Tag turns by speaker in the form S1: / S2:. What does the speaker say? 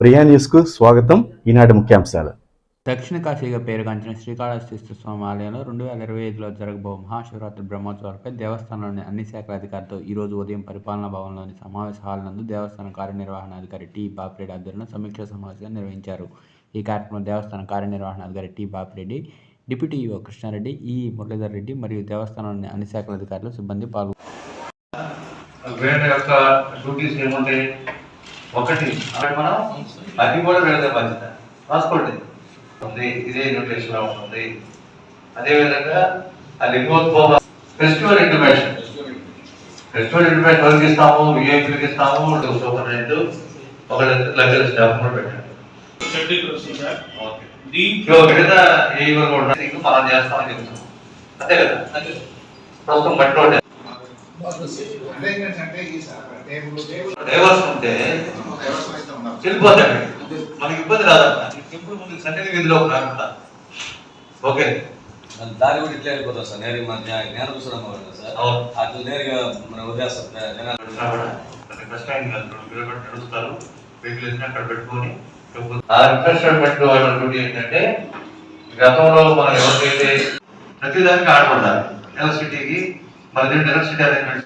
S1: ప్రియా న్యూస్కు స్వాగతం. ఈనాటి ముఖ్యాంశాలు.
S2: దక్షిణ కాశీగా పేరుగాంచిన శ్రీకాళహస్తీశ్వర స్వామి ఆలయంలో రెండు వేల ఇరవై ఐదులో జరగబో మహాశివరాత్రి బ్రహ్మోత్సవాలపై దేవస్థానంలోని అన్ని శాఖల అధికారులతో ఈరోజు ఉదయం పరిపాలనా భవన్లోని సమావేశ హాల్ నందు దేవస్థాన కార్యనిర్వహణాధికారి టి బాపిరెడ్డి ఆధ్వర్యంలో సమీక్ష సమావేశం నిర్వహించారు. ఈ కార్యక్రమంలో దేవస్థాన కార్యనిర్వహణాధికారి T Bapireddy deputy EO Krishnareddy E Muralidhar Reddy మరియు దేవస్థానంలోని అన్ని శాఖల అధికారులు సిబ్బంది పాల్గొన్నారు
S3: ఒకటి. అక్కడ మనం అది కూడా వీళ్ళ బాధ్యత రాసుకోండి. ఉంది ఇదే న్యూట్రిషన్ ఉంటుంది అదేవిధంగా ఆ Lingodbhava festival intimation. Festival intimation ఎవరికి ఇస్తాము? విఐపీకి ఇస్తాము? సూపరింటెండెంట్ ఒక లక్షల స్టాఫ్ కూడా పెట్టండి
S4: దీంట్లో
S3: మిగతా ఏ ఇవ్వరు కూడా ఇంకా మనం చేస్తామని చెప్తాం అంతే కదా? ప్రస్తుతం బట్టి డైవర్స్ ఉంటే వెళ్ళిపోతాడు. మనకి ఇబ్బంది రాదన్న టెంపుల్ ముందు సన్నిధి గదిలో కాకుండా ఓకే.
S5: దారి కూడా ఇట్లా వెళ్ళిపోతాం సార్. నేరుగా మన జ్ఞా- జ్ఞాన పుస్తకం సార్.
S3: అవును.
S5: అట్లా నేరుగా మనం
S3: ప్రతి బస్ స్టాండ్ నడుస్తారు. వెహికల్ వచ్చినా అక్కడ పెట్టుకొని ఆ రిఫ్రెష్మెంట్ డ్యూటీ ఏంటంటే గతంలో మనం ఎవరికైతే ప్రతిదానికి ఆడపడాలి ఎలక్ట్రిసిటీకి మన ఎలక్ట్రిసిటీ అరేంజ్మెంట్